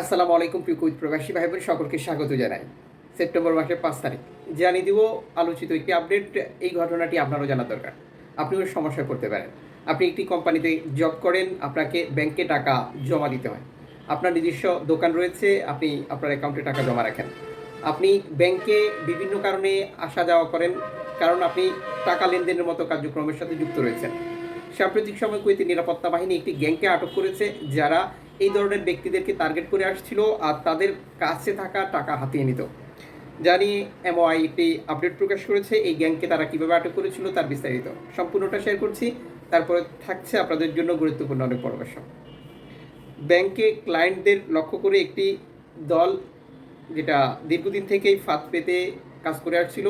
আসসালামু আলাইকুম, প্রিয় কুইত প্রবাসী ভাই বোন সকলকে স্বাগত জানাই। সেপ্টেম্বর মাসের পাঁচ তারিখ। জানিয়ে দিব, আলোচিত একটি আপডেট। এই ঘটনাটি আপনারও জানা দরকার। আপনিও সমস্যায় করতে পারেন। আপনি একটি কোম্পানিতে জব করেন, আপনাকে ব্যাংকে টাকা জমা দিতে হয়। আপনার নিজস্ব দোকান রয়েছে, আপনি আপনার অ্যাকাউন্টে টাকা জমা রাখেন। আপনি ব্যাংকে বিভিন্ন কারণে আসা যাওয়া করেন, কারণ আপনি টাকা লেনদেনের মতো কার্যক্রমের সাথে যুক্ত রয়েছেন। সাম্প্রতিক সময় কুয়েতি নিরাপত্তা বাহিনী একটি গ্যাংকে আটক করেছে, যারা এই ধরনের ব্যক্তিদেরকে টার্গেট করে আসছিল আর তাদের কাছে থাকা টাকা হাতিয়ে নিত। জানি এমওআই একটি আপডেট প্রকাশ করেছে, এই গ্যাংকে তারা কীভাবে আটক করেছিল তার বিস্তারিত। সম্পূর্ণটা শেয়ার করছি, তারপরে থাকছে আপনাদের জন্য গুরুত্বপূর্ণ অনেক পরামর্শ। ব্যাংকে ক্লায়েন্টদের লক্ষ্য করে একটি দল যেটা দীর্ঘদিন থেকেই ফাঁদ পেতে কাজ করে আসছিল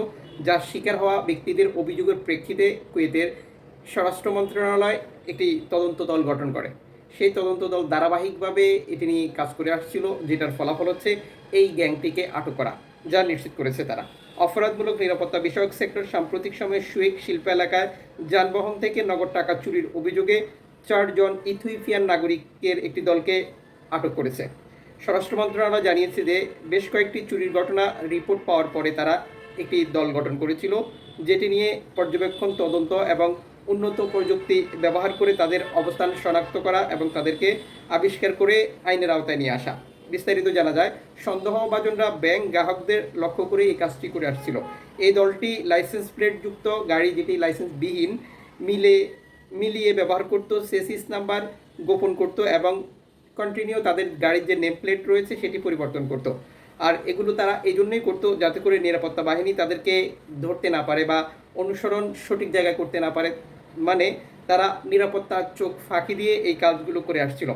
যার শিকার হওয়া ব্যক্তিদের অভিযোগের প্রেক্ষিতে কুয়েতের স্বরাষ্ট্র মন্ত্রণালয় একটি তদন্ত দল গঠন করে। সেই তদন্ত দল ধারাবাহিকভাবে এটি নিয়ে কাজ করে আসছিল, যেটার ফলাফল হচ্ছে এই গ্যাংটিকে আটক করা, যা নিশ্চিত করেছে তারা। অপরাধমূলক নিরাপত্তা বিষয়ক সেক্টর সাম্প্রতিক সময়ে সুয়েক শিল্প এলাকায় যানবাহন থেকে নগদ টাকা চুরির অভিযোগে চারজন ইথিওপিয়ান নাগরিকের একটি দলকে আটক করেছে। স্বরাষ্ট্র মন্ত্রণালয় জানিয়েছে যে বেশ কয়েকটি চুরির ঘটনা রিপোর্ট পাওয়ার পরে তারা একটি দল গঠন করেছিল, যেটি নিয়ে পর্যবেক্ষণ, তদন্ত এবং উন্নত প্রযুক্তি ব্যবহার করে তাদের অবস্থান শনাক্ত করা এবং তাদেরকে আবিষ্কার করে আইনের আওতায় নিয়ে আসা। বিস্তারিত জানা যায়, সন্দেহভাজনরা ব্যাংক গ্রাহকদের লক্ষ্য করে এই কাজটি করে আসছিল। এই দলটি লাইসেন্স প্লেটযুক্ত গাড়ি যেটি লাইসেন্সবিহীন মিলে, মিলিয়ে ব্যবহার করত, সেসিস নাম্বার গোপন করত এবং কন্টিনিউ তাদের গাড়ির যে নেম প্লেট রয়েছে সেটি পরিবর্তন করত। আর এগুলো তারা এই জন্যই করতো যাতে করে নিরাপত্তা বাহিনী তাদেরকে ধরতে না পারে বা অনুসরণ সঠিক জায়গায় করতে না পারে। মানে তারা নিরাপত্তার চোখ ফাঁকি দিয়ে এই কাজগুলো করে আসছিল।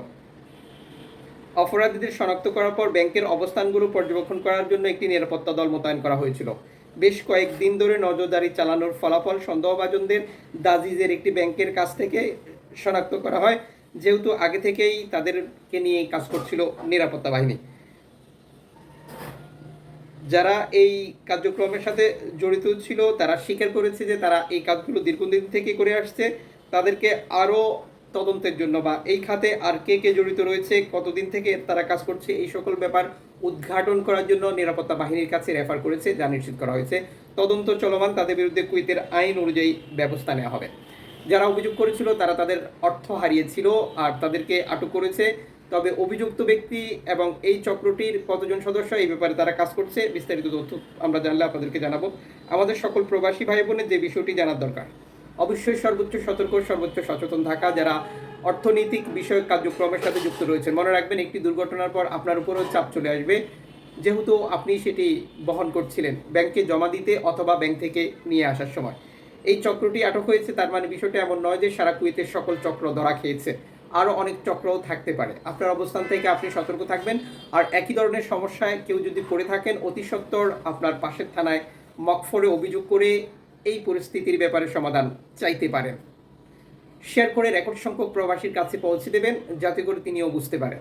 অপরাধীদের শনাক্ত করার পর ব্যাংকের অবস্থানগুলো পর্যবেক্ষণ করার জন্য একটি নিরাপত্তা দল মোতায়েন করা হয়েছিল। বেশ কয়েকদিন ধরে নজরদারি চালানোর ফলাফল সন্দেহভাজনদের দাজিজের একটি ব্যাংকের কাছ থেকে শনাক্ত করা হয়, যেহেতু আগে থেকেই তাদেরকে নিয়ে কাজ করছিল নিরাপত্তা বাহিনী। যারা এই কার্যক্রমের সাথে জড়িত ছিল, তারা স্বীকার করেছে যে তারা এই কাজগুলো দীর্ঘদিন থেকে করে আসছে। তাদেরকে আরও তদন্তের জন্য বা এই খাতে আর কে কে জড়িত রয়েছে, কতদিন থেকে তারা কাজ করছে, এই সকল ব্যাপার উদ্ঘাটন করার জন্য নিরাপত্তা বাহিনীর কাছে রেফার করেছে, যা নিশ্চিত করা হয়েছে। তদন্ত চলমান, তাদের বিরুদ্ধে কুইতের আইন অনুযায়ী ব্যবস্থা নেওয়া হবে। যারা অভিযোগ করেছিল, তারা তাদের অর্থ হারিয়েছিল আর তাদেরকে আটক করেছে। তবে অভিযুক্ত ব্যক্তি এবং এই চক্রটির কতজন সদস্য, এই ব্যাপারে তারা কাজ করছে, বিস্তারিত তথ্য আমরা জানলে আপনাদেরকে জানাব। আমাদের সকল প্রবাসী ভাই বোনের যে বিষয়টি জানার দরকার, অবশ্যই সর্বোচ্চ সতর্ক, সর্বোচ্চ সচেতন থাকা যারা অর্থনৈতিক বিষয়ক কার্যক্রমের সাথে যুক্ত রয়েছেন। মনে রাখবেন, একটি দুর্ঘটনার পর আপনার উপরেও চাপ চলে আসবে। যেহেতু আপনি সেটি বহন করছিলেন ব্যাংকে জমা দিতে অথবা ব্যাংক থেকে নিয়ে আসার সময়। এই চক্রটি আটক হয়েছে, তার মানে বিষয়টা এমন নয় যে সারা কুয়েতের সকল চক্র ধরা খেয়েছে। আরও অনেক চক্রও থাকতে পারে। আপনার অবস্থান থেকে আপনি সতর্ক থাকবেন। আর একই ধরনের সমস্যায় কেউ যদি পড়ে থাকেন, অতি সত্বর আপনার পাশের থানায় মকফরে অভিযোগ করে এই পরিস্থিতির ব্যাপারে সমাধান চাইতে পারেন। শেয়ার করে রেকর্ড সংখ্যক প্রবাসীর কাছে পৌঁছে দেবেন, যাতে করে তিনিও বুঝতে পারেন।